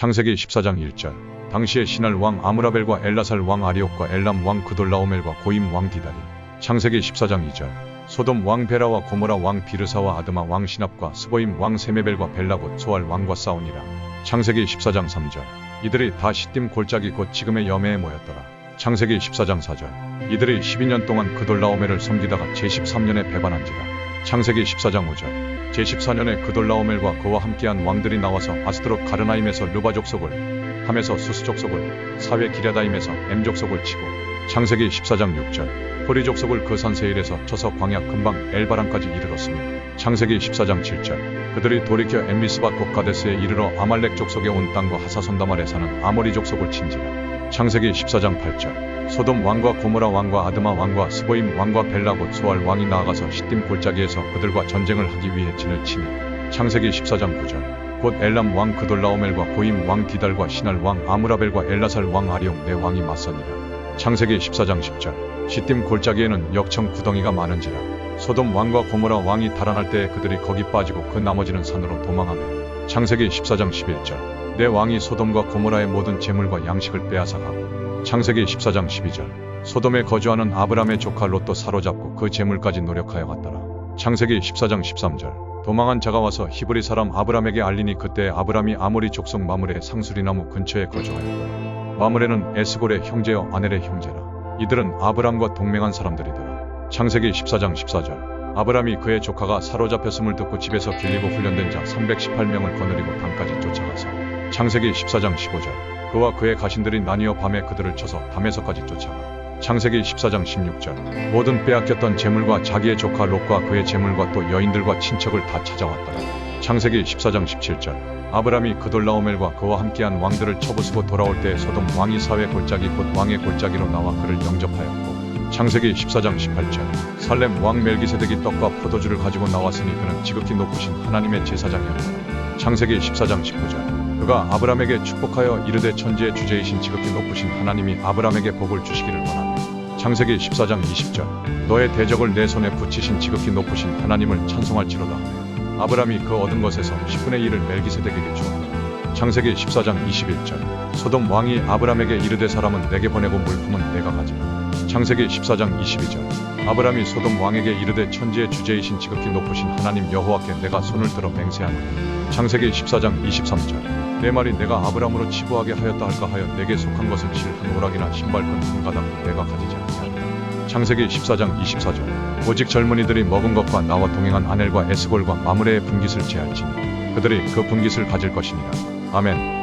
창세기 14장 1절. 당시에 신할 왕 아므라벨과 엘라살 왕 아리옥과 엘람 왕 그돌라오멜과 고임 왕 디다리. 창세기 14장 2절. 소돔 왕 베라와 고모라 왕 비르사와 아드마 왕 시납과 스보임 왕 세메벨과 벨라곧 소알 왕과 싸우니라. 창세기 14장 3절. 이들이 다 시딤 골짜기 곧 지금의 여매에 모였더라. 창세기 14장 4절. 이들이 12년 동안 그돌라오멜을 섬기다가 제13년에 배반한지라. 창세기 14장 5절 제14년에 그돌라오멜과 그와 함께한 왕들이 나와서 아스트롯 가르나임에서 르바 족 속을 함에서 수스 족 속을 사회 기랴다임에서 엠 족 속을 치고 창세기 14장 6절 호리 족 속을 그 산세일에서 쳐서 광야 금방 엘바람까지 이르렀으며 창세기 14장 7절 그들이 돌이켜 엠미스바 곧 가데스에 이르러 아말렉 족속에 온 땅과 하사손다말에 사는 아모리 족속을 친지라 창세기 14장 8절. 소돔 왕과 고모라 왕과 아드마 왕과 스보임 왕과 벨라 곧 소알 왕이 나아가서 시딤 골짜기에서 그들과 전쟁을 하기 위해 진을 치니 창세기 14장 9절. 곧 엘람 왕 그돌라오멜과 고임 왕 디달과 신할 왕 아므라벨과 엘라살 왕 아리용 네 왕이 맞서니라. 창세기 14장 10절. 시딤 골짜기에는 역청 구덩이가 많은지라. 소돔 왕과 고모라 왕이 달아날 때에 그들이 거기 빠지고 그 나머지는 산으로 도망하며 창세기 14장 11절. 내 왕이 소돔과 고모라의 모든 재물과 양식을 빼앗아 가고 창세기 14장 12절. 소돔에 거주하는 아브람의 조카 롯도 사로잡고 그 재물까지 노력하여 갔더라. 창세기 14장 13절. 도망한 자가 와서 히브리 사람 아브람에게 알리니 그때 아브람이 아모리 족속 마므레 상수리나무 근처에 거주하였고 마므레는 에스골의 형제여 아넬의 형제라. 이들은 아브람과 동맹한 사람들이더라. 창세기 14장 14절 아브람이 그의 조카가 사로잡혔음을 듣고 집에서 길리고 훈련된 자 318명을 거느리고 담까지 쫓아가서 창세기 14장 15절. 그와 그의 가신들이 나뉘어 밤에 그들을 쳐서 담에서까지 쫓아가. 창세기 14장 16절. 모든 빼앗겼던 재물과 자기의 조카 롯과 그의 재물과 또 여인들과 친척을 다 찾아왔더라. 창세기 14장 17절. 아브람이 그돌라오멜과 그와 함께한 왕들을 쳐부수고 돌아올 때 소돔 왕이 사회 골짜기 곧 왕의 골짜기로 나와 그를 영접하였고 창세기 14장 18절. 살렘 왕 멜기세덱이 떡과 포도주를 가지고 나왔으니 그는 지극히 높으신 하나님의 제사장이었다. 창세기 14장 19절. 그가 아브람에게 축복하여 이르되 천지의 주제이신 지극히 높으신 하나님이 아브람에게 복을 주시기를 원하며. 창세기 14장 20절. 너의 대적을 내 손에 붙이신 지극히 높으신 하나님을 찬송할지로다. 아브람이 그 얻은 것에서 10분의 1을 멜기세덱에게 주었다. 창세기 14장 21절. 소돔 왕이 아브람에게 이르되 사람은 내게 보내고 물품은 내가 가지라 창세기 14장 22절. 아브람이 소돔 왕에게 이르되 천지의 주제이신 지극히 높으신 하나님 여호와께 내가 손을 들어 맹세하노니. 창세기 14장 23절. 내 말이 내가 아브람으로 치부하게 하였다 할까 하여 내게 속한 것은 실한 오락이나 신발끈 한 가닥도 내가 가지지 아니하리라. 창세기 14장 24절. 오직 젊은이들이 먹은 것과 나와 동행한 아넬과 에스골과 마므레의 분깃을 제할지니 그들이 그 분깃을 가질 것이니라. 아멘